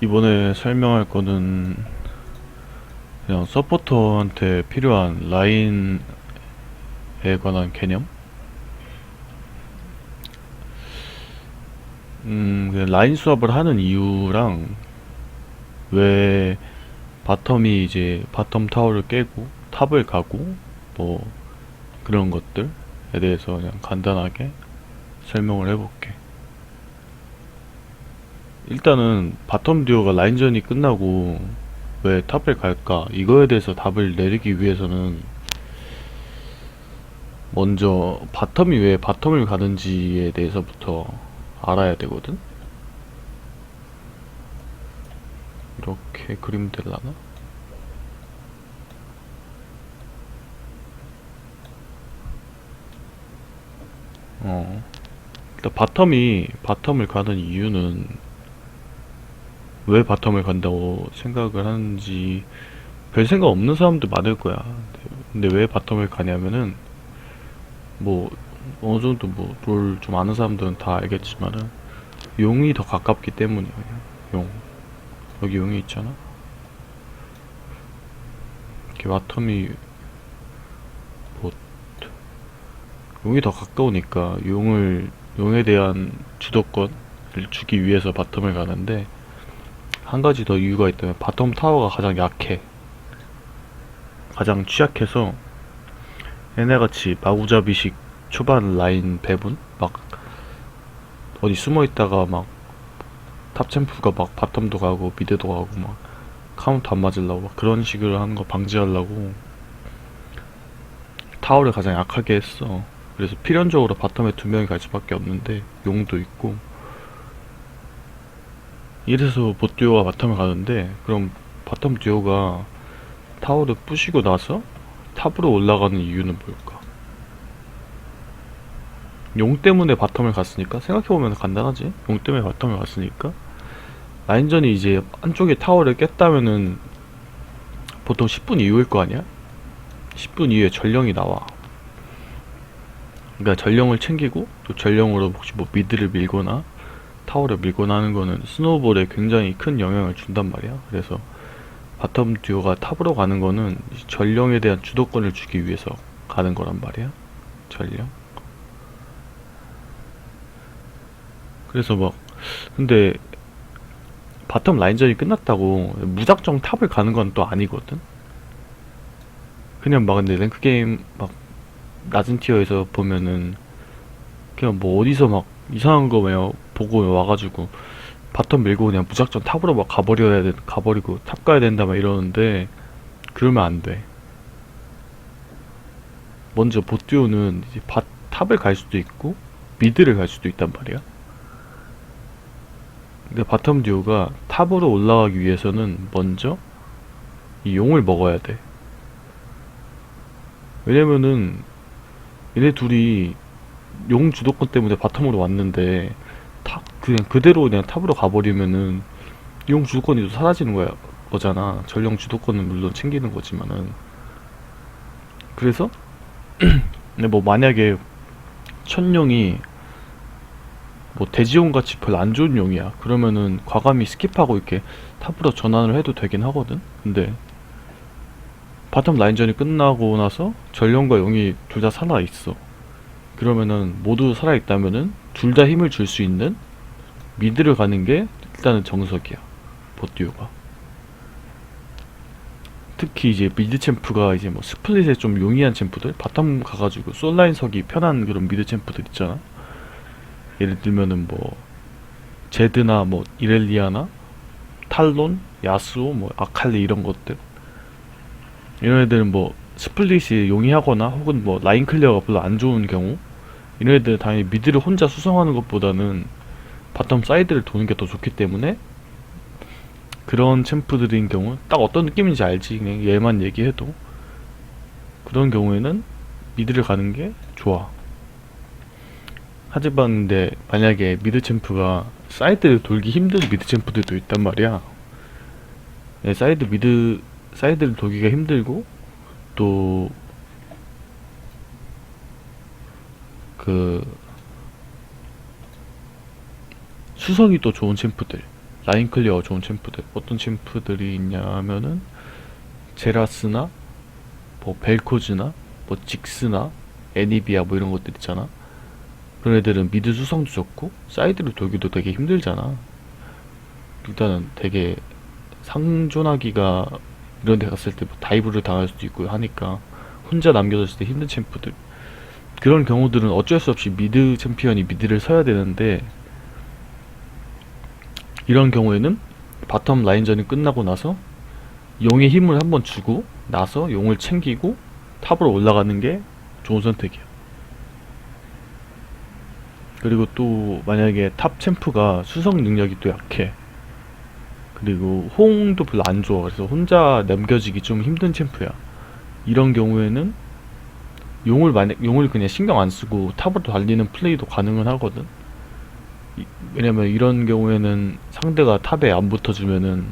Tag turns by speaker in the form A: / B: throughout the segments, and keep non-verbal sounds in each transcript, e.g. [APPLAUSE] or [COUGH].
A: 이번에 설명할 거는 그냥 서포터한테 필요한 라인에 관한 개념? 음, 그 라인 수업을 하는 이유랑 왜 바텀이 이제 바텀 타워를 깨고 탑을 가고 뭐 그런 것들에 대해서 그냥 간단하게 설명을 해볼게. 일단은 바텀 듀오가 라인전이 끝나고 왜 탑을 갈까? 이거에 대해서 답을 내리기 위해서는 먼저 바텀이 왜 바텀을 가는지에 대해서부터 알아야 되거든? 이렇게 그림 될라나? 어. 일단 바텀이 바텀을 가는 이유는 왜 바텀을 간다고 생각을 하는지 별 생각 없는 사람도 많을 거야. 근데 왜 바텀을 가냐면은 뭐 어느 정도 뭐 롤 좀 아는 사람들은 다 알겠지만은 용이 더 가깝기 때문이에요. 용. 여기 용이 있잖아. 이렇게 바텀이 뭐 용이 더 가까우니까 용을 용에 대한 주도권을 주기 위해서 바텀을 가는데 한 가지 더 이유가 있다면 바텀 타워가 가장 약해. 가장 취약해서 얘네같이 마구잡이식 초반 라인 배분 막 어디 숨어 있다가 막 탑 챔프가 막 바텀도 가고 미드도 가고 막 카운트 안 맞으려고 막 그런 식으로 하는 거 방지하려고 타워를 가장 약하게 했어. 그래서 필연적으로 바텀에 두 명이 갈 수밖에 없는데 용도 있고 이래서 봇 듀오가 바텀을 가는데 그럼 바텀 듀오가 타워를 부시고 나서 탑으로 올라가는 이유는 뭘까? 용 때문에 바텀을 갔으니까 생각해보면 간단하지? 용 때문에 바텀을 갔으니까 라인전이 이제 한쪽에 타워를 깼다면은 보통 10분 이후일 거 아니야? 10분 이후에 전령이 나와 그러니까 전령을 챙기고 또 전령으로 혹시 뭐 미드를 밀거나 타워를 밀거나 하는 거는 스노우볼에 굉장히 큰 영향을 준단 말이야. 그래서 바텀 듀오가 탑으로 가는 거는 이 전령에 대한 주도권을 주기 위해서 가는 거란 말이야. 전령. 그래서 막 근데 바텀 라인전이 끝났다고 무작정 탑을 가는 건 또 아니거든. 그냥 막 근데 랭크 게임 막 낮은 티어에서 보면은 그냥 뭐 어디서 막 이상한 거 왜요 보고 와가지고 바텀 밀고 그냥 무작정 탑으로 막 가버려야 돼 가버리고 탑 가야 된다 막 이러는데 그러면 안 돼. 먼저 보듀오는 이제 바, 탑을 갈 수도 있고 미드를 갈 수도 있단 말이야. 근데 바텀 듀오가 탑으로 올라가기 위해서는 먼저 이 용을 먹어야 돼. 왜냐면은 얘네 둘이 용 주도권 때문에 바텀으로 왔는데 탑 그냥 그대로 그냥 탑으로 가버리면은 용 주도권이 또 사라지는 거야 거잖아. 전령 주도권은 물론 챙기는 거지만은. 그래서 [CLEARS THROAT] 근데 뭐 만약에 천용이 뭐 대지용 같이 별로 안 좋은 용이야. 그러면은 과감히 스킵하고 이렇게 탑으로 전환을 해도 되긴 하거든. 근데 바텀 라인전이 끝나고 나서 전령과 용이 둘 다 살아 있어. 그러면은 모두 살아 있다면은 둘 다 힘을 줄 수 있는 미드를 가는 게 일단은 정석이야 보듀오가. 특히 이제 미드 챔프가 이제 뭐 스플릿에 좀 용이한 챔프들 바텀 가가지고 솔라인 서기 편한 그런 미드 챔프들 있잖아. 예를 들면은 뭐 제드나 뭐 이렐리아나 탈론 야스오 뭐 아칼리 이런 것들. 이런 애들은 뭐 스플릿이 용이하거나 혹은 뭐 라인 클리어가 별로 안 좋은 경우 이런 애들은 당연히 미드를 혼자 수성하는 것보다는 바텀 사이드를 도는 게 더 좋기 때문에 그런 챔프들인 경우 딱 어떤 느낌인지 알지. 그냥 얘만 얘기해도 그런 경우에는 미드를 가는 게 좋아. 하지만 근데 만약에 미드 챔프가 사이드를 돌기 힘든 미드 챔프들도 있단 말이야. 예, 사이드 미드 사이드를 돌기가 힘들고 또그 수성이 또 좋은 챔프들 라인 클리어 좋은 챔프들 어떤 챔프들이 있냐면은 제라스나 뭐 벨코즈나 뭐 직스나 애니비아 뭐 이런 것들 있잖아. 그런 애들은 미드 수성도 좋고 사이드를 돌기도 되게 힘들잖아. 일단은 되게 상존하기가 이런 데 갔을 때 뭐 다이브를 당할 수도 있고 하니까 혼자 남겨졌을 때 힘든 챔프들. 그런 경우들은 어쩔 수 없이 미드 챔피언이 미드를 서야 되는데 이런 경우에는 바텀 라인전이 끝나고 나서 용의 힘을 한번 주고 나서 용을 챙기고 탑으로 올라가는 게 좋은 선택이야. 그리고 또 만약에 탑 챔프가 수성 능력이 또 약해. 그리고 호응도 별로 안 좋아. 그래서 혼자 남겨지기 좀 힘든 챔프야. 이런 경우에는 용을 만약 용을 그냥 신경 안 쓰고 탑으로 달리는 플레이도 가능은 하거든. 이- 왜냐면 이런 경우에는 상대가 탑에 안 붙어주면은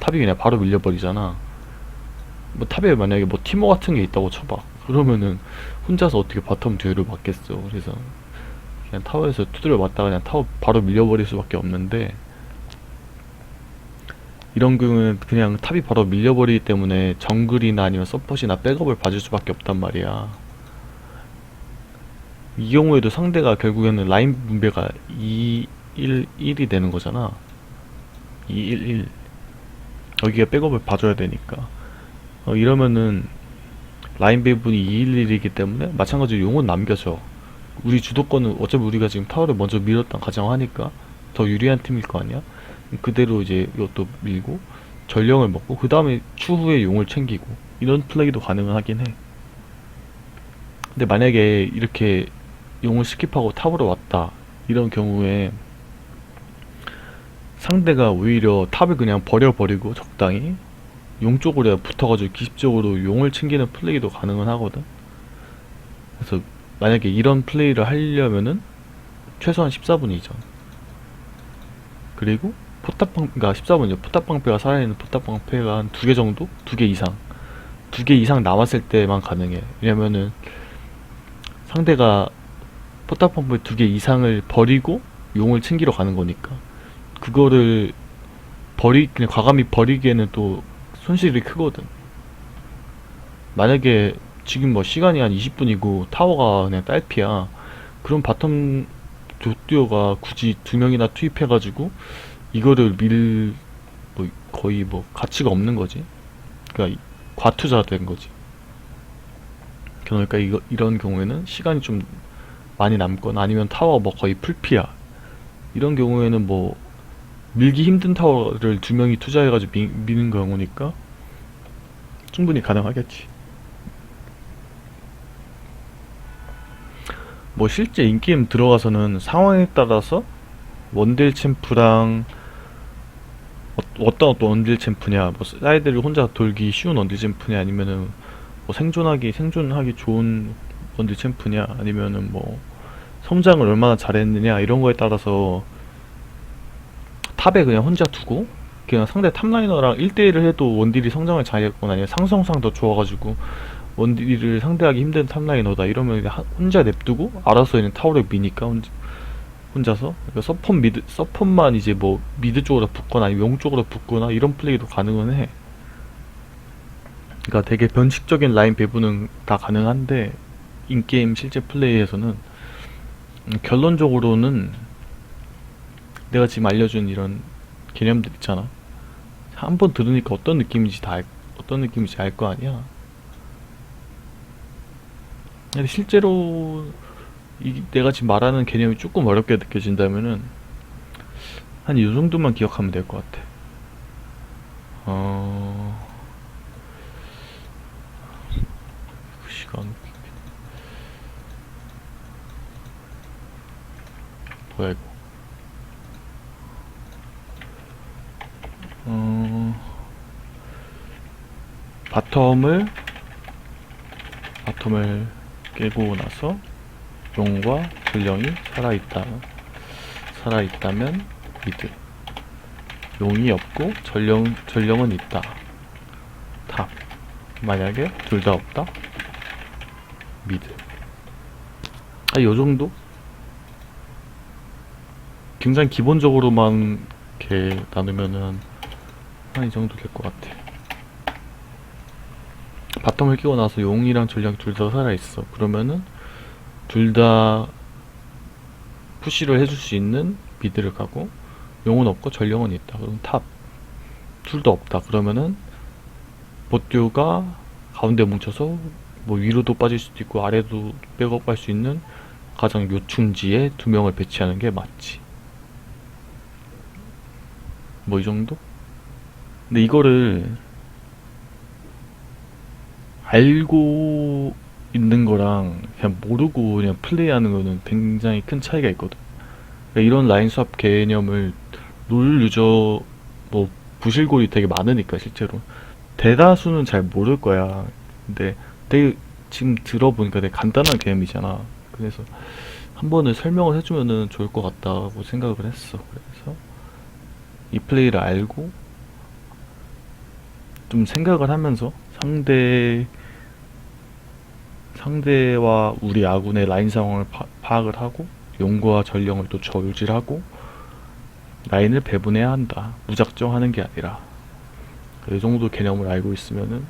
A: 탑이 그냥 바로 밀려버리잖아. 뭐 탑에 만약에 뭐 티모 같은 게 있다고 쳐봐. 그러면은 혼자서 어떻게 바텀 뒤를 맞겠어. 그래서 그냥 타워에서 두드려 맞다가 그냥 타워 바로 밀려버릴 수밖에 없는데 이런 경우는 그냥 탑이 바로 밀려버리기 때문에 정글이나 아니면 서폿이나 백업을 봐줄 수밖에 없단 말이야. 이 경우에도 상대가 결국에는 라인 분배가 2, 1, 1이 되는 거잖아. 2, 1, 1. 여기가 백업을 봐줘야 되니까. 어, 이러면은 라인 배분이 2, 1, 1이기 때문에 마찬가지로 용은 남겨져. 우리 주도권은 어차피 우리가 지금 타워를 먼저 밀었다 가정하니까 더 유리한 팀일 거 아니야? 그대로 이제 이것도 밀고 전령을 먹고 그 다음에 추후에 용을 챙기고 이런 플레이도 가능은 하긴 해. 근데 만약에 이렇게 용을 스킵하고 탑으로 왔다 이런 경우에 상대가 오히려 탑을 그냥 버려버리고 적당히 용 쪽으로 붙어가지고 기습적으로 용을 챙기는 플레이도 가능은 하거든. 그래서 만약에 이런 플레이를 하려면은 최소한 14분 이전. 그리고 포탑방, 그러니까 14분이요. 포탑방패가 살아있는 포탑방패가 한 두 개 정도? 두 개 이상. 두 개 이상 남았을 때만 가능해. 왜냐면은 상대가 포탑방패 두개 이상을 버리고 용을 챙기러 가는 거니까. 그거를 버리, 그냥 과감히 버리기에는 또 손실이 크거든. 만약에 지금 뭐 시간이 한 20분이고 타워가 그냥 딸피야. 그럼 바텀 조듀오가 굳이 두 명이나 투입해가지고 이거를 밀, 뭐 거의 뭐 가치가 없는 거지. 그러니까 이- 과투자 된 거지. 그러니까 이거, 이런 경우에는 시간이 좀 많이 남거나 아니면 타워 뭐 거의 풀피야. 이런 경우에는 뭐 밀기 힘든 타워를 두 명이 투자해가지고 미, 미는 경우니까 충분히 가능하겠지. 뭐 실제 인게임 들어가서는 상황에 따라서 원딜 챔프랑 어, 어떤 어떤 원딜 챔프냐, 뭐 사이드를 혼자 돌기 쉬운 원딜 챔프냐, 아니면은 뭐 생존하기 생존하기 좋은 원딜 챔프냐, 아니면은 뭐 성장을 얼마나 잘했느냐 이런 거에 따라서 탑에 그냥 혼자 두고 그냥 상대 탑라이너랑 1대1을 해도 원딜이 성장을 잘했거나 아니면 상성상 더 좋아가지고 원딜을 상대하기 힘든 탑라이너다 이러면 혼자 냅두고 알아서 그냥 타워를 미니까 혼자, 혼자서 그러니까 서폿 미드 서폿만 이제 뭐 미드 쪽으로 붙거나 아니면 용 쪽으로 붙거나 이런 플레이도 가능은 해. 그러니까 되게 변칙적인 라인 배분은 다 가능한데 인게임 실제 플레이에서는 음, 결론적으로는 내가 지금 알려준 이런 개념들 있잖아. 한 번 들으니까 어떤 느낌인지 다 알, 어떤 느낌인지 알 거 아니야. 근데 실제로 이 내가 지금 말하는 개념이 조금 어렵게 느껴진다면은 한 이 정도만 기억하면 될 것 같아. 어... 그 시간 뭐야 이거? 어... 바텀을 바텀을 깨고 나서 용과 전령이 살아있다. 살아있다면 미드. 용이 없고 전령 전령은 있다. 탑. 만약에 둘 다 없다? 미드. 아 요정도 굉장히 기본적으로만 이렇게 나누면은 한 이 정도 될 것 같아. 바텀을 끼고 나서 용이랑 전략 둘 다 살아있어. 그러면은 둘 다 푸시를 해줄 수 있는 미드를 가고 용은 없고 전령은 있다. 그럼 탑. 둘 다 없다. 그러면은 보듀가 가운데 뭉쳐서 뭐 위로도 빠질 수도 있고 아래도 백업할 수 있는 가장 요충지에 두 명을 배치하는 게 맞지. 뭐 이 정도? 근데 이거를 알고 있는 거랑 그냥 모르고 그냥 플레이하는 거는 굉장히 큰 차이가 있거든. 그러니까 이런 라인 수합 개념을 룰 유저 뭐 부실골이 되게 많으니까 실제로 대다수는 잘 모를 거야. 근데 되게 지금 들어보니까 되게 간단한 개념이잖아. 그래서 한 번은 설명을 해주면은 좋을 것 같다고 생각을 했어. 그래서 이 플레이를 알고 좀 생각을 하면서 상대 상대와 우리 아군의 라인 상황을 파, 파악을 하고 용과 전령을 또 저울질하고 라인을 배분해야 한다. 무작정 하는 게 아니라 이 정도 개념을 알고 있으면은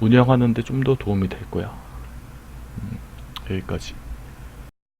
A: 운영하는데 좀 더 도움이 될 거야. 음, 여기까지.